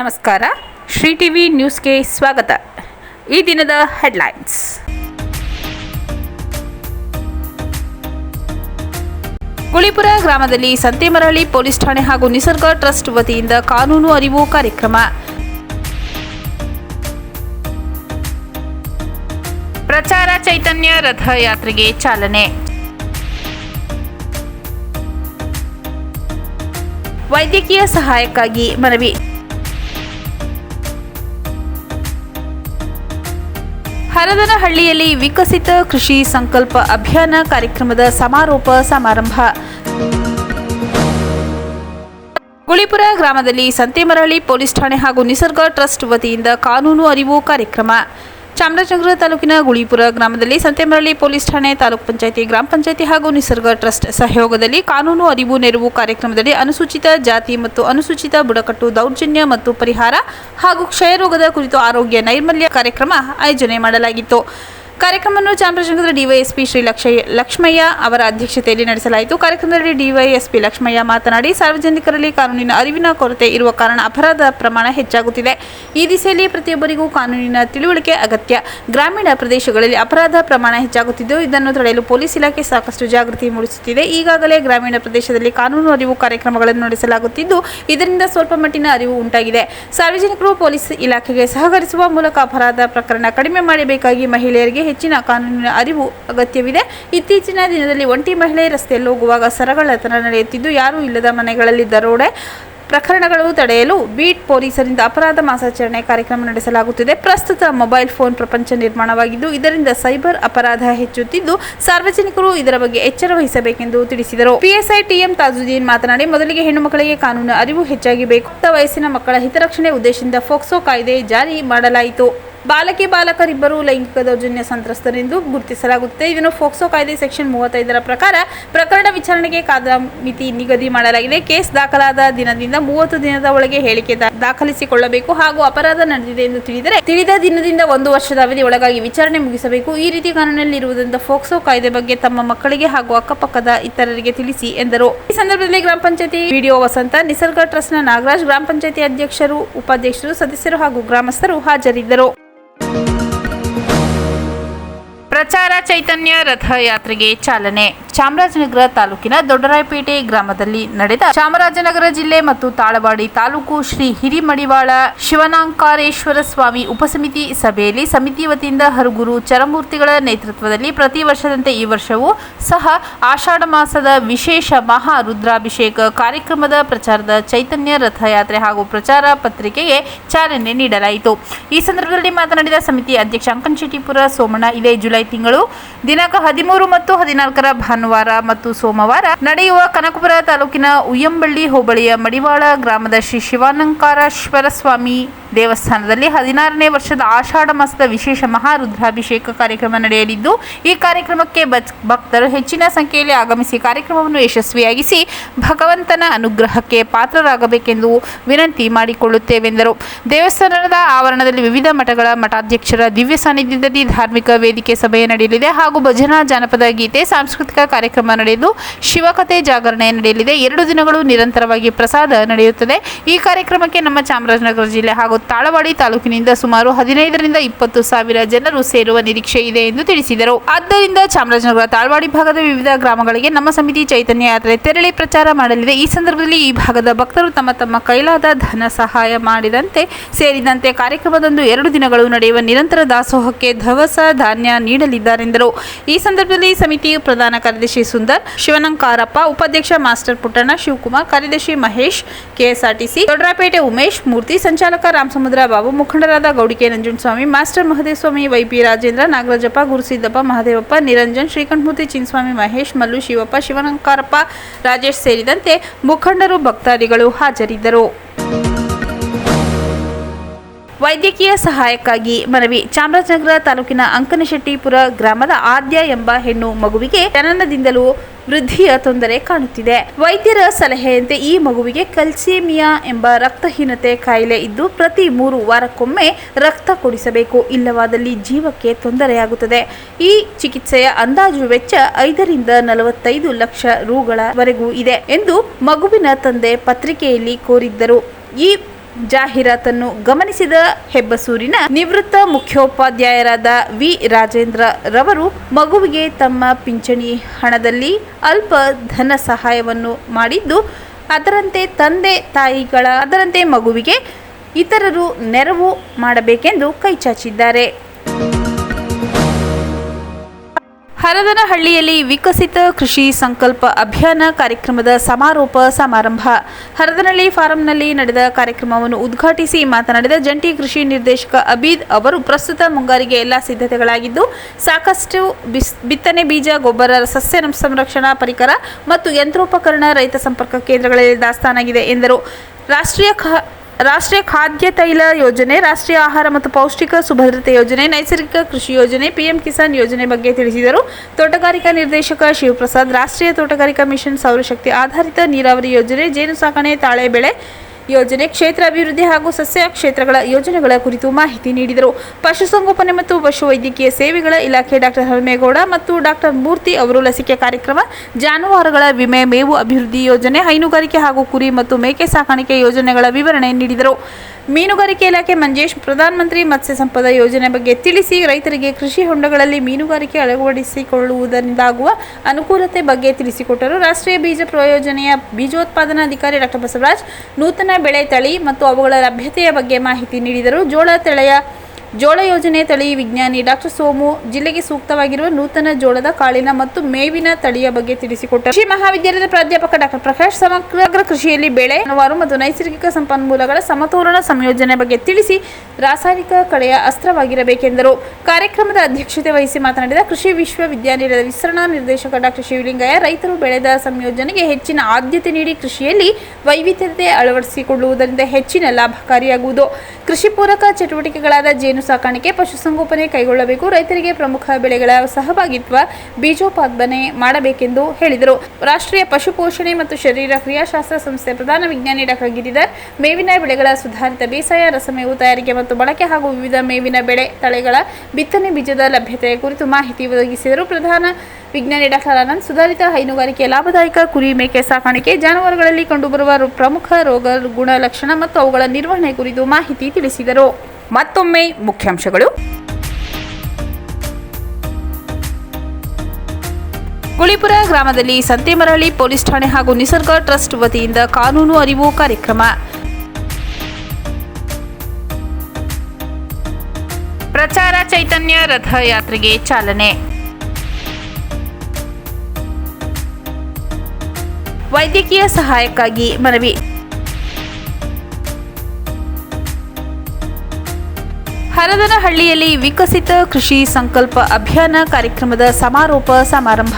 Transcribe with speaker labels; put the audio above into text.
Speaker 1: ನಮಸ್ಕಾರ. ಶ್ರೀ ಟಿವಿ ನ್ಯೂಸ್ಗೆ ಸ್ವಾಗತ. ಈ ದಿನದ ಹೆಡ್ಲೈನ್ಸ್. ಗುಳಿಪುರ ಗ್ರಾಮದಲ್ಲಿ ಸಂತೆಮರಹಳ್ಳಿ ಪೊಲೀಸ್ ಠಾಣೆ ಹಾಗೂ ನಿಸರ್ಗ ಟ್ರಸ್ಟ್ ವತಿಯಿಂದ ಕಾನೂನು ಅರಿವು ಕಾರ್ಯಕ್ರಮ. ಪ್ರಚಾರ ಚೈತನ್ಯ ರಥಯಾತ್ರೆಗೆ ಚಾಲನೆ. ವೈದ್ಯಕೀಯ ಸಹಾಯಕ್ಕಾಗಿ ಮನವಿ. ಹರದನಹಳ್ಳಿಯಲ್ಲಿ ವಿಕಸಿತ ಕೃಷಿ ಸಂಕಲ್ಪ ಅಭಿಯಾನ ಕಾರ್ಯಕ್ರಮದ ಸಮಾರೋಪ ಸಮಾರಂಭ. ಗುಳಿಪುರ ಗ್ರಾಮದಲ್ಲಿ ಸಂತೆಮರಹಳ್ಳಿ ಪೊಲೀಸ್ ಠಾಣೆ ಹಾಗೂ ನಿಸರ್ಗ ಟ್ರಸ್ಟ್ ವತಿಯಿಂದ ಕಾನೂನು ಅರಿವು ಕಾರ್ಯಕ್ರಮ. ಚಾಮರಾಜನಗರ ತಾಲೂಕಿನ ಗುಳಿಪುರ ಗ್ರಾಮದಲ್ಲಿ ಸಂತೆಮರಳಿ ಪೊಲೀಸ್ ಠಾಣೆ ತಾಲೂಕು ಪಂಚಾಯಿತಿ, ಗ್ರಾಮ ಪಂಚಾಯಿತಿ ಹಾಗೂ ನಿಸರ್ಗ ಟ್ರಸ್ಟ್ ಸಹಯೋಗದಲ್ಲಿ ಕಾನೂನು ಅರಿವು ನೆರವು ಕಾರ್ಯಕ್ರಮದಲ್ಲಿ ಅನುಸೂಚಿತ ಜಾತಿ ಮತ್ತು ಅನುಸೂಚಿತ ಬುಡಕಟ್ಟು ದೌರ್ಜನ್ಯ ಮತ್ತು ಪರಿಹಾರ ಹಾಗೂ ಕ್ಷಯರೋಗದ ಕುರಿತು ಆರೋಗ್ಯ ನೈರ್ಮಲ್ಯ ಕಾರ್ಯಕ್ರಮ ಆಯೋಜನೆ ಮಾಡಲಾಗಿತ್ತು. ಕಾರ್ಯಕ್ರಮವನ್ನು ಚಾಮರಾಜನಗರ ಡಿವೈಎಸ್ಪಿ ಶ್ರೀ ಲಕ್ಷ ಲಕ್ಷ್ಮಯ್ಯ ಅವರ ಅಧ್ಯಕ್ಷತೆಯಲ್ಲಿ ನಡೆಸಲಾಯಿತು. ಕಾರ್ಯಕ್ರಮದಲ್ಲಿ ಡಿವೈಎಸ್ಪಿ ಲಕ್ಷ್ಮಯ್ಯ ಮಾತನಾಡಿ, ಸಾರ್ವಜನಿಕರಲ್ಲಿ ಕಾನೂನಿನ ಅರಿವಿನ ಕೊರತೆ ಇರುವ ಕಾರಣ ಅಪರಾಧ ಪ್ರಮಾಣ ಹೆಚ್ಚಾಗುತ್ತಿದೆ. ಈ ದಿಸೆಯಲ್ಲಿ ಪ್ರತಿಯೊಬ್ಬರಿಗೂ ಕಾನೂನಿನ ತಿಳುವಳಿಕೆ ಅಗತ್ಯ. ಗ್ರಾಮೀಣ ಪ್ರದೇಶಗಳಲ್ಲಿ ಅಪರಾಧ ಪ್ರಮಾಣ ಹೆಚ್ಚಾಗುತ್ತಿದ್ದು, ಇದನ್ನು ತಡೆಯಲು ಪೊಲೀಸ್ ಇಲಾಖೆ ಸಾಕಷ್ಟು ಜಾಗೃತಿ ಮೂಡಿಸುತ್ತಿದೆ. ಈಗಾಗಲೇ ಗ್ರಾಮೀಣ ಪ್ರದೇಶದಲ್ಲಿ ಕಾನೂನು ಅರಿವು ಕಾರ್ಯಕ್ರಮಗಳನ್ನು ನಡೆಸಲಾಗುತ್ತಿದ್ದು, ಇದರಿಂದ ಸ್ವಲ್ಪ ಮಟ್ಟಿನ ಅರಿವು ಉಂಟಾಗಿದೆ. ಸಾರ್ವಜನಿಕರು ಪೊಲೀಸ್ ಇಲಾಖೆಗೆ ಸಹಕರಿಸುವ ಮೂಲಕ ಅಪರಾಧ ಪ್ರಕರಣ ಕಡಿಮೆ ಮಾಡಬೇಕಾಗಿ ಮಹಿಳೆಯರಿಗೆ ಹೆಚ್ಚಿನ ಕಾನೂನಿನ ಅರಿವು ಅಗತ್ಯವಿದೆ. ಇತ್ತೀಚಿನ ದಿನದಲ್ಲಿ ಒಂಟಿ ಮಹಿಳೆ ರಸ್ತೆಯಲ್ಲಿ ಹೋಗುವಾಗ ಸರಗಳತನ ನಡೆಯುತ್ತಿದ್ದು, ಯಾರೂ ಇಲ್ಲದ ಮನೆಗಳಲ್ಲಿ ದರೋಡೆ ಪ್ರಕರಣಗಳು ತಡೆಯಲು ಬೀಟ್ ಪೊಲೀಸರಿಂದ ಅಪರಾಧ ಮಾಸಾಚರಣೆ ಕಾರ್ಯಕ್ರಮ ನಡೆಸಲಾಗುತ್ತಿದೆ. ಪ್ರಸ್ತುತ ಮೊಬೈಲ್ ಫೋನ್ ಪ್ರಪಂಚ ನಿರ್ಮಾಣವಾಗಿದ್ದು, ಇದರಿಂದ ಸೈಬರ್ ಅಪರಾಧ ಹೆಚ್ಚುತ್ತಿದ್ದು, ಸಾರ್ವಜನಿಕರು ಇದರ ಬಗ್ಗೆ ಎಚ್ಚರ ವಹಿಸಬೇಕೆಂದು ತಿಳಿಸಿದರು. ಪಿಎಸ್ಐ ಟಿಎಂ ತಾಜುದ್ದೀನ್ ಮಾತನಾಡಿ, ಮೊದಲಿಗೆ ಹೆಣ್ಣು ಮಕ್ಕಳಿಗೆ ಕಾನೂನು ಅರಿವು ಹೆಚ್ಚಾಗಿ ಬೇಕು ವಯಸ್ಸಿನ ಮಕ್ಕಳ ಹಿತರಕ್ಷಣೆ ಉದ್ದೇಶದಿಂದ ಫೋಕ್ಸೋ ಕಾಯ್ದೆ ಜಾರಿ ಮಾಡಲಾಯಿತು. ಬಾಲಕಿ ಬಾಲಕರಿಬ್ಬರು ಲೈಂಗಿಕ ದೌರ್ಜನ್ಯ ಸಂತ್ರಸ್ತರೆಂದು ಗುರುತಿಸಲಾಗುತ್ತದೆ ಇದನ್ನು ಫೋಕ್ಸೋ ಕಾಯ್ದೆ ಸೆಕ್ಷನ್ ಮೂವತ್ತೈದರ ಪ್ರಕಾರ ಪ್ರಕರಣ ವಿಚಾರಣೆಗೆ ಕಾದ ಮಿತಿ ನಿಗದಿ ಮಾಡಲಾಗಿದೆ. ಕೇಸ್ ದಾಖಲಾದ ದಿನದಿಂದ ಮೂವತ್ತು ದಿನದ ಒಳಗೆ ಹೇಳಿಕೆ ದಾಖಲಿಸಿಕೊಳ್ಳಬೇಕು ಹಾಗೂ ಅಪರಾಧ ನಡೆದಿದೆ ಎಂದು ತಿಳಿದರೆ ತಿಳಿದ ದಿನದಿಂದ ಒಂದು ವರ್ಷದ ಅವಧಿ ಒಳಗಾಗಿ ವಿಚಾರಣೆ ಮುಗಿಸಬೇಕು. ಈ ರೀತಿ ಕಾನೂನಲ್ಲಿರುವುದರಿಂದ ಫೋಕ್ಸೋ ಕಾಯ್ದೆ ಬಗ್ಗೆ ತಮ್ಮ ಮಕ್ಕಳಿಗೆ ಹಾಗೂ ಅಕ್ಕಪಕ್ಕದ ಇತರರಿಗೆ ತಿಳಿಸಿ ಎಂದರು. ಈ ಸಂದರ್ಭದಲ್ಲಿ ಗ್ರಾಮ ಪಂಚಾಯತಿ ವಿಡಿಒ ವಸಂತ, ನಿಸರ್ಗ ಟ್ರಸ್ಟ್ನ ನಾಗರಾಜ್, ಗ್ರಾಮ ಪಂಚಾಯತಿ ಅಧ್ಯಕ್ಷರು, ಉಪಾಧ್ಯಕ್ಷರು, ಸದಸ್ಯರು ಹಾಗೂ ಗ್ರಾಮಸ್ಥರು ಹಾಜರಿದ್ದರು. ಪ್ರಚಾರ ಚೈತನ್ಯ ರಥಯಾತ್ರೆಗೆ ಚಾಲನೆ. ಚಾಮರಾಜನಗರ ತಾಲೂಕಿನ ದೊಡ್ಡರಾಯಪೇಟೆ ಗ್ರಾಮದಲ್ಲಿ ನಡೆದ ಚಾಮರಾಜನಗರ ಜಿಲ್ಲೆ ಮತ್ತು ತಾಳವಾಡಿ ತಾಲೂಕು ಶ್ರೀ ಹಿರಿಮಡಿವಾಳ ಶಿವನಾಂಕಾರೇಶ್ವರ ಸ್ವಾಮಿ ಉಪಸಮಿತಿ ಸಭೆಯಲ್ಲಿ ಸಮಿತಿ ವತಿಯಿಂದ ಹರುಗುರು ಚರಮೂರ್ತಿಗಳ ನೇತೃತ್ವದಲ್ಲಿ ಪ್ರತಿ ವರ್ಷದಂತೆ ಈ ವರ್ಷವೂ ಸಹ ಆಷಾಢ ಮಾಸದ ವಿಶೇಷ ಮಹಾ ರುದ್ರಾಭಿಷೇಕ ಕಾರ್ಯಕ್ರಮದ ಪ್ರಚಾರದ ಚೈತನ್ಯ ರಥಯಾತ್ರೆ ಹಾಗೂ ಪ್ರಚಾರ ಪತ್ರಿಕೆಗೆ ಚಾಲನೆ ನೀಡಲಾಯಿತು. ಈ ಸಂದರ್ಭದಲ್ಲಿ ಮಾತನಾಡಿದ ಸಮಿತಿ ಅಧ್ಯಕ್ಷ ಅಂಕನ್ಶೆಟ್ಟಿಪುರ ಸೋಮಣ್ಣ, ಇದೇ ಜುಲೈ ದಿನಾಂಕ ಹದಿಮೂರು ಮತ್ತು ಹದಿನಾಲ್ಕರ ಭಾನುವಾರ ಮತ್ತು ಸೋಮವಾರ ನಡೆಯುವ ಕನಕಪುರ ತಾಲೂಕಿನ ಉಯ್ಯಂಬಳ್ಳಿ ಹೋಬಳಿಯ ಮಡಿವಾಳ ಗ್ರಾಮದ ಶ್ರೀ ಶಿವಾನಂಕಾರೇಶ್ವರ ಸ್ವಾಮಿ ದೇವಸ್ಥಾನದಲ್ಲಿ ಹದಿನಾರನೇ ವರ್ಷದ ಆಷಾಢ ಮಾಸದ ವಿಶೇಷ ಮಹಾರುದ್ರಾಭಿಷೇಕ ಕಾರ್ಯಕ್ರಮ ನಡೆಯಲಿದ್ದು, ಈ ಕಾರ್ಯಕ್ರಮಕ್ಕೆ ಭಕ್ತರು ಹೆಚ್ಚಿನ ಸಂಖ್ಯೆಯಲ್ಲಿ ಆಗಮಿಸಿ ಕಾರ್ಯಕ್ರಮವನ್ನು ಯಶಸ್ವಿಯಾಗಿಸಿ ಭಗವಂತನ ಅನುಗ್ರಹಕ್ಕೆ ಪಾತ್ರರಾಗಬೇಕೆಂದು ವಿನಂತಿ ಮಾಡಿಕೊಳ್ಳುತ್ತೇವೆಂದರು. ದೇವಸ್ಥಾನದ ಆವರಣದಲ್ಲಿ ವಿವಿಧ ಮಠಗಳ ಮಠಾಧ್ಯಕ್ಷರ ದಿವ್ಯ ಸಾನ್ನಿಧ್ಯದಲ್ಲಿ ಧಾರ್ಮಿಕ ವೇದಿಕೆ ಸಭೆ ನಡೆಯಲಿದೆ ಹಾಗೂ ಭಜನಾ ಜಾನಪದ ಗೀತೆ, ಸಾಂಸ್ಕೃತಿಕ ಕಾರ್ಯಕ್ರಮ ನಡೆಯಲು ಶಿವಕಥೆ ಜಾಗರಣೆ ನಡೆಯಲಿದೆ. ಎರಡು ದಿನಗಳು ನಿರಂತರವಾಗಿ ಪ್ರಸಾದ ನಡೆಯುತ್ತದೆ. ಈ ಕಾರ್ಯಕ್ರಮಕ್ಕೆ ನಮ್ಮ ಚಾಮರಾಜನಗರ ಜಿಲ್ಲೆ ಹಾಗೂ ತಾಳವಾಡಿ ತಾಲೂಕಿನಿಂದ ಸುಮಾರು ಹದಿನೈದರಿಂದ ಇಪ್ಪತ್ತು ಸಾವಿರ ಜನರು ಸೇರುವ ನಿರೀಕ್ಷೆ ಇದೆ ಎಂದು ತಿಳಿಸಿದರು. ಆದ್ದರಿಂದ ಚಾಮರಾಜನಗರ ತಾಳವಾಡಿ ಭಾಗದ ವಿವಿಧ ಗ್ರಾಮಗಳಿಗೆ ನಮ್ಮ ಸಮಿತಿ ಚೈತನ್ಯ ಯಾತ್ರೆ ತೆರಳಿ ಪ್ರಚಾರ ಮಾಡಲಿದೆ. ಈ ಸಂದರ್ಭದಲ್ಲಿ ಈ ಭಾಗದ ಭಕ್ತರು ತಮ್ಮ ತಮ್ಮ ಕೈಲಾದ ಧನ ಸಹಾಯ ಮಾಡಿದಂತೆ ಸೇರಿದಂತೆ ಕಾರ್ಯಕ್ರಮದಂದು ಎರಡು ದಿನಗಳು ನಡೆಯುವ ನಿರಂತರ ದಾಸೋಹಕ್ಕೆ ಧವಸ ಧಾನ್ಯ ನೀಡಲಿದ್ದಾರೆಂದರು. ಈ ಸಂದರ್ಭದಲ್ಲಿ ಸಮಿತಿ ಪ್ರಧಾನ ಕಾರ್ಯದರ್ಶಿ ಸುಂದರ್, ಶಿವನಂಕಾರಪ್ಪ, ಉಪಾಧ್ಯಕ್ಷ ಮಾಸ್ಟರ್ ಪುಟ್ಟಣ್ಣ, ಶಿವಕುಮಾರ್, ಕಾರ್ಯದರ್ಶಿ ಮಹೇಶ್, ಕೆಎಸ್ಆರ್ಟಿಸಿ ದೊಡ್ರಾಪೇಟೆ ಉಮೇಶ್, ಮೂರ್ತಿ ಸಂಚಾಲಕ ರಾಮಸಮುದ್ರ ಬಾಬು ಮುಖಂಡರಾದ ಗೌಡಿಕೆ ನಂಜುಂಡಸ್ವಾಮಿ, ಮಾಸ್ಟರ್ ಮಹದೇವಸ್ವಾಮಿ ವೈಪಿ ರಾಜೇಂದ್ರ, ನಾಗರಾಜಪ್ಪ, ಗುರುಸಿದ್ದಪ್ಪ, ಮಹದೇವಪ್ಪ, ನಿರಂಜನ್, ಶ್ರೀಕಂಠಮೂರ್ತಿ, ಚಿನ್ಸ್ವಾಮಿ, ಮಹೇಶ್, ಮಲ್ಲು, ಶಿವಪ್ಪ, ಶಿವನಂಕಾರಪ್ಪ, ರಾಜೇಶ್ ಸೇರಿದಂತೆ ಮುಖಂಡರು, ಭಕ್ತಾದಿಗಳು ಹಾಜರಿದ್ದರು. ವೈದ್ಯಕೀಯ ಸಹಾಯಕ್ಕಾಗಿ ಮನವಿ. ಚಾಮರಾಜನಗರ ತಾಲೂಕಿನ ಅಂಕನಶೆಟ್ಟಿಪುರ ಗ್ರಾಮದ ಆದ್ಯ ಎಂಬ ಹೆಣ್ಣು ಮಗುವಿಗೆ ಜನನದಿಂದಲೂ ವೃದ್ಧಿಯ ತೊಂದರೆ ಕಾಣುತ್ತಿದೆ. ವೈದ್ಯರ ಸಲಹೆಯಂತೆ ಈ ಮಗುವಿಗೆ ಕಲ್ಸೇಮಿಯಾ ಎಂಬ ರಕ್ತಹೀನತೆ ಕಾಯಿಲೆ ಇದ್ದು ಪ್ರತಿ ಮೂರು ವಾರಕ್ಕೊಮ್ಮೆ ರಕ್ತ ಕೊಡಿಸಬೇಕು. ಇಲ್ಲವಾದಲ್ಲಿ ಜೀವಕ್ಕೆ ತೊಂದರೆಯಾಗುತ್ತದೆ. ಈ ಚಿಕಿತ್ಸೆಯ ಅಂದಾಜು ವೆಚ್ಚ ಐದರಿಂದ ನಲವತ್ತೈದು ಲಕ್ಷ ರೂಗಳವರೆಗೂ ಇದೆ ಎಂದು ಮಗುವಿನ ತಂದೆ ಪತ್ರಿಕೆಯಲ್ಲಿ ಕೋರಿದ್ದರು. ಈ ಜಾಹೀರಾತನ್ನು ಗಮನಿಸಿದ ಹೆಬ್ಬಸೂರಿನ ನಿವೃತ್ತ ಮುಖ್ಯೋಪಾಧ್ಯಾಯರಾದ ವಿ ರಾಜೇಂದ್ರ ರವರು ಮಗುವಿಗೆ ತಮ್ಮ ಪಿಂಚಣಿ ಹಣದಲ್ಲಿ ಅಲ್ಪ ಧನ ಸಹಾಯವನ್ನು ಮಾಡಿದ್ದು, ಅದರಂತೆ ತಂದೆ ತಾಯಿಗಳ, ಅದರಂತೆ ಮಗುವಿಗೆ ಇತರರು ನೆರವು ಮಾಡಬೇಕೆಂದು ಕೈಚಾಚಿದ್ದಾರೆ ಹರದನಹಳ್ಳಿಯಲ್ಲಿ ವಿಕಸಿತ ಕೃಷಿ ಸಂಕಲ್ಪ ಅಭಿಯಾನ ಕಾರ್ಯಕ್ರಮದ ಸಮಾರೋಪ ಸಮಾರಂಭ. ಹರದನಹಳ್ಳಿ ಫಾರಂನಲ್ಲಿ ನಡೆದ ಕಾರ್ಯಕ್ರಮವನ್ನು ಉದ್ಘಾಟಿಸಿ ಮಾತನಾಡಿದ ಜಂಟಿ ಕೃಷಿ ನಿರ್ದೇಶಕ ಅಬೀದ್ ಅವರು, ಪ್ರಸ್ತುತ ಮುಂಗಾರಿಗೆ ಎಲ್ಲ ಸಿದ್ಧತೆಗಳಾಗಿದ್ದು, ಸಾಕಷ್ಟು ಬಿತ್ತನೆ ಬೀಜ, ಗೊಬ್ಬರ, ಸಸ್ಯ ಸಂರಕ್ಷಣಾ ಪರಿಕರ ಮತ್ತು ಯಂತ್ರೋಪಕರಣ ರೈತ ಸಂಪರ್ಕ ಕೇಂದ್ರಗಳಲ್ಲಿ ದಾಸ್ತಾನಾಗಿದೆ ಎಂದರು. ರಾಷ್ಟ್ರೀಯ ರಾಷ್ಟ್ರೀಯ ಖಾದ್ಯ ತೈಲ ಯೋಜನೆ, ರಾಷ್ಟ್ರೀಯ ಆಹಾರ ಮತ್ತು ಪೌಷ್ಟಿಕ ಸುಭದ್ರತೆ ಯೋಜನೆ, ನೈಸರ್ಗಿಕ ಕೃಷಿ ಯೋಜನೆ, ಪಿಎಂ ಕಿಸಾನ್ ಯೋಜನೆ ಬಗ್ಗೆ ತಿಳಿಸಿದರು. ತೋಟಗಾರಿಕಾ ನಿರ್ದೇಶಕ ಶಿವಪ್ರಸಾದ್, ರಾಷ್ಟ್ರೀಯ ತೋಟಗಾರಿಕಾ ಮಿಷನ್ ಸೌರಶಕ್ತಿ ಆಧಾರಿತ ನೀರಾವರಿ ಯೋಜನೆ, ಜೇನು ಸಾಕಣೆ, ತಾಳೆ ಬೆಳೆ ಯೋಜನೆ ಕ್ಷೇತ್ರ ಅಭಿವೃದ್ಧಿ ಹಾಗೂ ಸಸ್ಯ ಕ್ಷೇತ್ರಗಳ ಯೋಜನೆಗಳ ಕುರಿತು ಮಾಹಿತಿ ನೀಡಿದರು. ಪಶುಸಂಗೋಪನೆ ಮತ್ತು ಪಶುವೈದ್ಯಕೀಯ ಸೇವೆಗಳ ಇಲಾಖೆ ಡಾಕ್ಟರ್ ಹನುಮೇಗೌಡ ಮತ್ತು ಡಾಕ್ಟರ್ ಮೂರ್ತಿ ಅವರು ಲಸಿಕೆ ಕಾರ್ಯಕ್ರಮ, ಜಾನುವಾರುಗಳ ವಿಮೆ, ಮೇವು ಅಭಿವೃದ್ಧಿ ಯೋಜನೆ, ಹೈನುಗಾರಿಕೆ ಹಾಗೂ ಕುರಿ ಮತ್ತು ಮೇಕೆ ಸಾಕಾಣಿಕೆ ಯೋಜನೆಗಳ ವಿವರಣೆ ನೀಡಿದರು. ಮೀನುಗಾರಿಕೆ ಇಲಾಖೆ ಮಂಜೇಶ್, ಪ್ರಧಾನಮಂತ್ರಿ ಮತ್ಸ್ಯ ಸಂಪದ ಯೋಜನೆ ಬಗ್ಗೆ ತಿಳಿಸಿ ರೈತರಿಗೆ ಕೃಷಿ ಹೊಂಡಗಳಲ್ಲಿ ಮೀನುಗಾರಿಕೆ ಅಳವಡಿಸಿಕೊಳ್ಳುವುದರಿಂದಾಗುವ ಅನುಕೂಲತೆ ಬಗ್ಗೆ ತಿಳಿಸಿಕೊಟ್ಟರು. ರಾಷ್ಟ್ರೀಯ ಬೀಜ ಪ್ರಯೋಜನೆಯ ಬೀಜೋತ್ಪಾದನಾ ಅಧಿಕಾರಿ ಡಾಕ್ಟರ್ ಬಸವರಾಜ್, ನೂತನ ಬೆಳೆ ತಳಿ ಮತ್ತು ಅವುಗಳ ಲಭ್ಯತೆಯ ಬಗ್ಗೆ ಮಾಹಿತಿ ನೀಡಿದರು. ಜೋಳ ತಳೆಯ ಜೋಳ ಯೋಜನೆ ತಳಿ ವಿಜ್ಞಾನಿ ಡಾಕ್ಟರ್ ಸೋಮು ಜಿಲ್ಲೆಗೆ ಸೂಕ್ತವಾಗಿರುವ ನೂತನ ಜೋಳದ ಕಾಳಿನ ಮತ್ತು ಮೇವಿನ ತಳಿಯ ಬಗ್ಗೆ ತಿಳಿಸಿಕೊಟ್ಟರು. ಕೃಷಿ ಮಹಾವಿದ್ಯಾಲಯದ ಪ್ರಾಧ್ಯಾಪಕ ಡಾಕ್ಟರ್ ಪ್ರಕಾಶ್ ಸಮಗ್ರ ಕೃಷಿಯಲ್ಲಿ ಬೆಳೆ ಜಾನುವಾರು ಮತ್ತು ನೈಸರ್ಗಿಕ ಸಂಪನ್ಮೂಲಗಳ ಸಮತೋಲನ ಸಂಯೋಜನೆ ಬಗ್ಗೆ ತಿಳಿಸಿ ರಾಸಾಯನಿಕ ಕಳೆಯ ಅಸ್ತ್ರವಾಗಿರಬೇಕೆಂದರು. ಕಾರ್ಯಕ್ರಮದ ಅಧ್ಯಕ್ಷತೆ ವಹಿಸಿ ಮಾತನಾಡಿದ ಕೃಷಿ ವಿಶ್ವವಿದ್ಯಾನಿಲಯದ ವಿಸ್ತರಣಾ ನಿರ್ದೇಶಕ ಡಾಕ್ಟರ್ ಶಿವಲಿಂಗಯ್ಯ, ರೈತರು ಬೆಳೆದ ಸಂಯೋಜನೆಗೆ ಹೆಚ್ಚಿನ ಆದ್ಯತೆ ನೀಡಿ ಕೃಷಿಯಲ್ಲಿ ವೈವಿಧ್ಯತೆ ಅಳವಡಿಸಿಕೊಳ್ಳುವುದರಿಂದ ಹೆಚ್ಚಿನ ಲಾಭಕಾರಿಯಾಗುವುದು. ಕೃಷಿ ಪೂರಕ ಚಟುವಟಿಕೆಗಳಾದ ಜೇನು ಸಾಕಾಣಿಕೆ, ಪಶುಸಂಗೋಪನೆ ಕೈಗೊಳ್ಳಬೇಕು, ರೈತರಿಗೆ ಪ್ರಮುಖ ಬೆಳೆಗಳ ಸಹಭಾಗಿತ್ವ ಬೀಜೋಪಾದನೆ ಮಾಡಬೇಕೆಂದು ಹೇಳಿದರು. ರಾಷ್ಟ್ರೀಯ ಪಶು ಪೋಷಣೆ ಮತ್ತು ಶರೀರ ಕ್ರಿಯಾಶಾಸ್ತ್ರ ಸಂಸ್ಥೆ ಪ್ರಧಾನ ವಿಜ್ಞಾನಿ ಡಾಕ್ಟರ್ ಗಿರಿಧರ್, ಮೇವಿನ ಬೆಳೆಗಳ ಸುಧಾರಿತ ಬೇಸಾಯ, ರಸಮೇವು ತಯಾರಿಕೆ ಮತ್ತು ಬಳಕೆ ಹಾಗೂ ವಿವಿಧ ಮೇವಿನ ಬೆಳೆ ತಳೆಗಳ ಬಿತ್ತನೆ ಬೀಜದ ಲಭ್ಯತೆಯ ಕುರಿತು ಮಾಹಿತಿ ಒದಗಿಸಿದರು. ಪ್ರಧಾನ ವಿಜ್ಞಾನಿ ಡಾಕ್ಟರ್ ಆನಂದ್, ಸುಧಾರಿತ ಹೈನುಗಾರಿಕೆ ಲಾಭದಾಯಕ ಕುರಿ ಮೇಕೆ ಸಾಕಾಣಿಕೆ, ಜಾನುವಾರುಗಳಲ್ಲಿ ಕಂಡುಬರುವ ಪ್ರಮುಖ ರೋಗ ಗುಣಲಕ್ಷಣ ಮತ್ತು ಅವುಗಳ ನಿರ್ವಹಣೆ ಕುರಿತು ಮಾಹಿತಿ ತಿಳಿಸಿದರು. ಮತ್ತೊಮ್ಮೆ ಮುಖ್ಯಾಂಶಗಳು. ಗುಳಿಪುರ ಗ್ರಾಮದಲ್ಲಿ ಸಂತೆಮರಹಳ್ಳಿ ಪೊಲೀಸ್ ಠಾಣೆ ಹಾಗೂ ನಿಸರ್ಗ ಟ್ರಸ್ಟ್ ವತಿಯಿಂದ ಕಾನೂನು ಅರಿವು ಕಾರ್ಯಕ್ರಮ. ಪ್ರಚಾರ ಚೈತನ್ಯ ರಥಯಾತ್ರೆಗೆ ಚಾಲನೆ. ವೈದ್ಯಕೀಯ ಸಹಾಯಕ್ಕಾಗಿ ಮನವಿ. ಹರದನಹಳ್ಳಿಯಲ್ಲಿ ವಿಕಸಿತ ಕೃಷಿ ಸಂಕಲ್ಪ ಅಭಿಯಾನ ಕಾರ್ಯಕ್ರಮದ ಸಮಾರೋಪ ಸಮಾರಂಭ.